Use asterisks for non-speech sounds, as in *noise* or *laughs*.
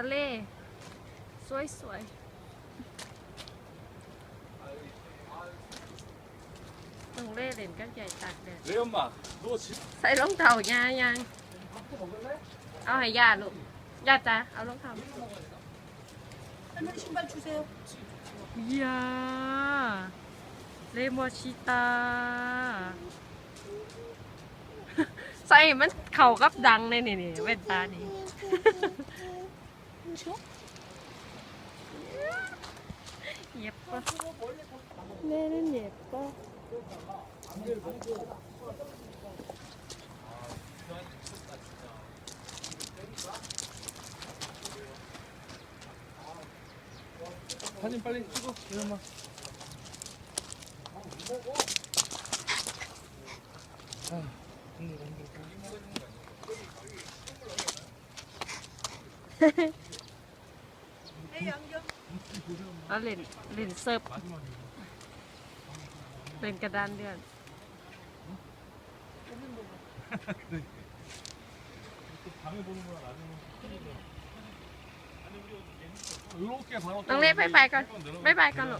ะเล สวยสวยตรงเล่เล่นกันใหญ่ตากแดด 레 엄마 너 집. ใส่รองเท้ายายัง เอาให้ย่าลูกย่าจ้าเอารองเท้า 할머니 신발 주세요. ยาเลมอชิตา ใส่มันเข่ากับดังเลยนี่นี่แว่นตานี่ 쉬워? *laughs* 예뻐. 내는 예뻐. 사진 빨리 찍어, 이놈아. 아, 힘들어, 힘들어. *laughs* แล้วเล่นเล่นเซิร์ฟเล่นกระดานเดือนต้องเล่นไปไปก่อนไปไปก่อนหรอ